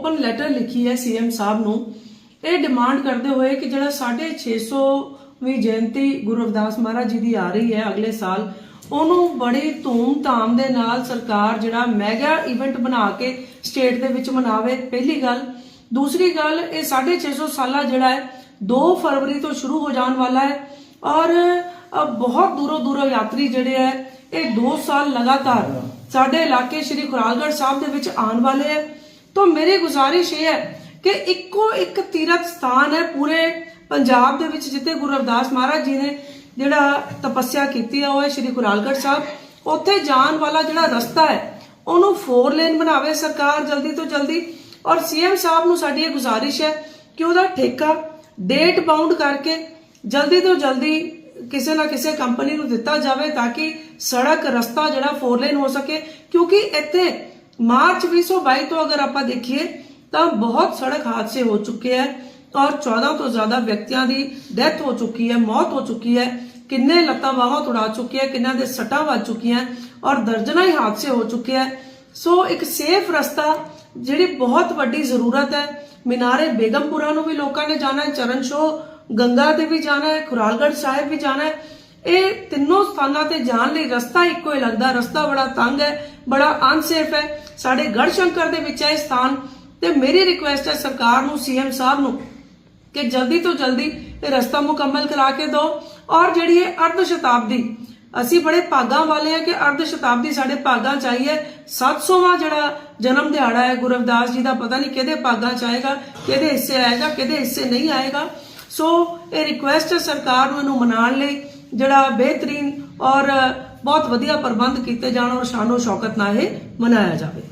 Open letter ਲਿਖੀ ਹੈ CM ਸਾਹਿਬ ਨੂੰ। ਇਹ ਡਿਮਾਂਡ ਕਰਦੇ ਹੋਏ ਕਿ ਜਿਹੜਾ 650ਵੀਂ ਜਯੰਤੀ ਗੁਰੂ ਰਵਿਦਾਸ ਮਹਾਰਾਜ ਜੀ ਦੀ ਆ ਰਹੀ ਹੈ ਅਗਲੇ ਸਾਲ, ਉਹਨੂੰ ਬੜੀ ਧੂਮ-ਧਾਮ ਦੇ ਨਾਲ ਸਰਕਾਰ ਜਿਹੜਾ ਮੈਗਾ ਇਵੈਂਟ ਬਣਾ ਕੇ ਸਟੇਟ ਦੇ ਵਿੱਚ ਮਨਾਵੇ, ਪਹਿਲੀ ਗੱਲ। ਦੂਸਰੀ ਗੱਲ, ਇਹ 650 ਸਾਲਾ ਜਿਹੜਾ ਹੈ 2 ਫਰਵਰੀ ਤੋਂ ਸ਼ੁਰੂ ਹੋ ਜਾਣ ਵਾਲਾ ਹੈ ਔਰ ਬਹੁਤ ਦੂਰੋਂ ਦੂਰੋਂ ਯਾਤਰੀ ਜਿਹੜੇ ਹੈ, ਇਹ 2 ਸਾਲ ਲਗਾਤਾਰ ਸਾਡੇ ਇਲਾਕੇ ਸ਼੍ਰੀ ਖੁਰਾਲਗੜ੍ਹ ਸਾਹਿਬ ਦੇ ਵਿੱਚ ਆਉਣ ਵਾਲੇ ਹੈ। ਤਾਂ ਮੇਰੀ ਗੁਜ਼ਾਰਿਸ਼ ਇਹ ਹੈ ਕਿ ਇੱਕੋ ਇੱਕ ਤੀਰਥ ਸਥਾਨ ਹੈ ਪੂਰੇ ਪੰਜਾਬ ਦੇ ਵਿੱਚ ਜਿੱਥੇ ਗੁਰੂ ਰਵਿਦਾਸ ਮਹਾਰਾਜ ਜੀ ਨੇ ਜਿਹੜਾ ਤਪੱਸਿਆ ਕੀਤੀ ਹੈ ਉਹ ਹੈ ਸ਼੍ਰੀ ਖੁਰਾਲਗੜ੍ਹ ਸਾਹਿਬ। ਉੱਥੇ ਜਾਣ ਵਾਲਾ ਜਿਹੜਾ ਰਸਤਾ ਹੈ, ਉਹਨੂੰ 4 ਲੇਨ ਬਣਾਵੇ ਸਰਕਾਰ ਜਲਦੀ ਤੋਂ ਜਲਦੀ। ਔਰ ਸੀਐਮ ਸਾਹਿਬ ਨੂੰ ਸਾਡੀ ਇਹ ਗੁਜ਼ਾਰਿਸ਼ ਹੈ ਕਿ ਉਹਦਾ ਠੇਕਾ ਡੇਟ ਬਾਉਂਡ ਕਰਕੇ ਜਲਦੀ ਤੋਂ ਜਲਦੀ ਕਿਸੇ ਨਾ ਕਿਸੇ ਕੰਪਨੀ ਨੂੰ ਦਿੱਤਾ ਜਾਵੇ ਤਾਂ ਕਿ ਸੜਕ ਰਸਤਾ ਜਿਹੜਾ 4 ਲੇਨ ਹੋ ਸਕੇ, ਕਿਉਂਕਿ ਇੱਥੇ ਮਾਰਚ 2022 ਤੋਂ ਅਗਰ ਆਪਾਂ ਦੇਖੀਏ ਤਾਂ ਬਹੁਤ ਸੜਕ ਹਾਦਸੇ ਹੋ ਚੁੱਕੇ ਹੈ ਔਰ 14 ਤੋਂ ਜ਼ਿਆਦਾ ਵਿਅਕਤੀਆਂ ਦੀ ਡੈਥ ਹੋ ਚੁੱਕੀ ਹੈ ਮੌਤ ਹੋ ਚੁੱਕੀ ਹੈ ਕਿੰਨੇ ਲੱਤਾਂ ਬਾਹਾਂ ਤੁੜਾ ਚੁੱਕੇ ਹੈ ਕਿੰਨਾਂ ਦੇ ਸੱਟਾਂ ਵੱਜ ਚੁੱਕੀਆਂ ਔਰ ਦਰਜਨਾਂ ਹੀ ਹਾਦਸੇ ਹੋ ਚੁੱਕੇ ਹੈ ਸੋ ਇੱਕ ਸੇਫ ਰਸਤਾ ਜਿਹੜੀ ਬਹੁਤ ਵੱਡੀ ਜ਼ਰੂਰਤ ਹੈ ਮਿਨਾਰੇ ਬੇਗਮਪੁਰਾ ਨੂੰ ਵੀ ਲੋਕਾਂ ਨੇ ਜਾਣਾ ਹੈ ਚਰਨ ਸ਼ੋਹ ਗੰਗਾ ਤੇ ਵੀ ਜਾਣਾ ਹੈ ਖੁਰਾਲਗੜ੍ਹ ਸਾਹਿਬ ਵੀ ਜਾਣਾ ਹੈ ਇਹ ਤਿੰਨੋਂ ਸਥਾਨਾਂ ਤੇ ਜਾਣ ਲਈ ਰਸਤਾ ਇੱਕੋ ਹੀ ਲੱਗਦਾ, ਰਸਤਾ ਬੜਾ ਤੰਗ ਹੈ, ਬੜਾ ਅਨਸੇਫ ਹੈ। ਸਾਡੇ ਗੜਸ਼ੰਕਰ ਦੇ ਵਿੱਚ ਹੈ ਇਹ ਸਥਾਨ ਤੇ ਮੇਰੀ ਰਿਕੁਐਸਟ ਹੈ ਸਰਕਾਰ ਨੂੰ ਸੀਐਮ ਸਾਹਿਬ ਨੂੰ ਕਿ ਜਲਦੀ ਤੋਂ ਜਲਦੀ ਇਹ ਰਸਤਾ ਮੁਕੰਮਲ ਕਰਾ ਕੇ ਦਿਓ। ਔਰ ਜਿਹੜੀ ਇਹ ਅਰਧ ਸ਼ਤਾਬਦੀ, ਅਸੀਂ ਬੜੇ ਭਾਗਾਂ ਵਾਲੇ ਆ ਕਿ ਅਰਧ ਸ਼ਤਾਬਦੀ ਸਾਡੇ ਭਾਗਾਂ ਚਾਹੀਏ 700ਵਾਂ ਜਿਹੜਾ ਜਨਮ ਦਿਹਾੜਾ ਹੈ, ਗੁਰੂ ਰਵਿਦਾਸ ਜੀ ਦਾ, ਪਤਾ ਨਹੀਂ ਕਿਹਦੇ ਭਾਗਾਂ ਚ ਆਏਗਾ, ਕਿਹਦੇ ਹਿੱਸੇ ਆਏਗਾ, ਕਿਹਦੇ ਹਿੱਸੇ ਨਹੀਂ ਆਏਗਾ। ਸੋ ਇਹ ਰਿਕੁਐਸਟ ਹੈ ਸਰਕਾਰ ਨੂੰ ਇਹਨੂੰ ਮਨਾਉਣ ਲਈ, ਜਿਹੜਾ ਬਿਹਤਰੀਨ ਔਰ ਬਹੁਤ ਵਧੀਆ ਪ੍ਰਬੰਧ ਕੀਤੇ ਜਾਣ ਔਰ ਸ਼ਾਨੋ ਸ਼ੌਕਤ ਨਾਲ ਇਹ ਮਨਾਇਆ ਜਾਵੇ।